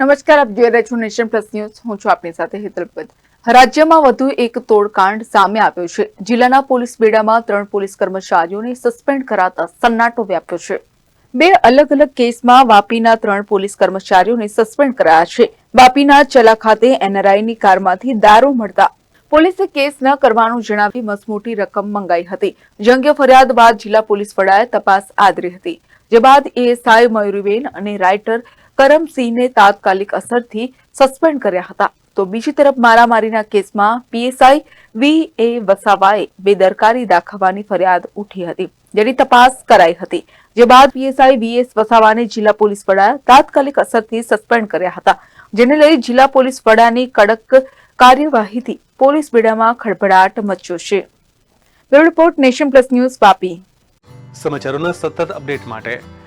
નમસ્કાર, આપ જોઈ રહ્યા છો નેશન પ્લસ ન્યૂઝ. હું છું આપની સાથે હેતલ રાજ્યમાં વધુ એક તોડકાંડ સામે આવ્યો છે. જિલ્લાના પોલીસ બેડામાં ત્રણ પોલીસ કર્મચારીઓને સસ્પેન્ડ કરાતા સન્નાટો વ્યાપ્યો છે. બે અલગ અલગ કેસમાં વાપીના ત્રણ પોલીસ કર્મચારીઓને સસ્પેન્ડ કરાયા છે. વાપીના ચલા ખાતે એનઆરઆઈની કારમાંથી દારૂ મળતા પોલીસે કેસ ન કરવાનું જણાવી મસમોટી રકમ મંગાઈ હતી. જે ફરિયાદ બાદ જિલ્લા પોલીસ વડાએ તપાસ આદરી હતી. જે બાદ એએસઆઈ મયુરીબેન અને રાઇટર કરમસિંહને તાત્કાલિક અસરથી સસ્પેન્ડ કર્યા હતા. તો બીજી તરફ મારામારીના કેસમાં પીએસઆઈ વી એ વસાવાએ બેદરકારી દાખવવાની ફરિયાદ ઉઠી હતી, જેની તપાસ કરાઈ હતી. જે બાદ પીએસઆઈ વીએસ વસાવાને જિલ્લા પોલીસ વડાએ તાત્કાલિક અસરથી સસ્પેન્ડ કર્યા હતા, જેને લઈ જિલ્લા પોલીસ વડાની કડક કાર્યવાહીથી પોલીસ બેડામાં ખળભળાટ મચ્યો છે. Report Nation Plus News Vapi સમાચારોના સતત અપડેટ માટે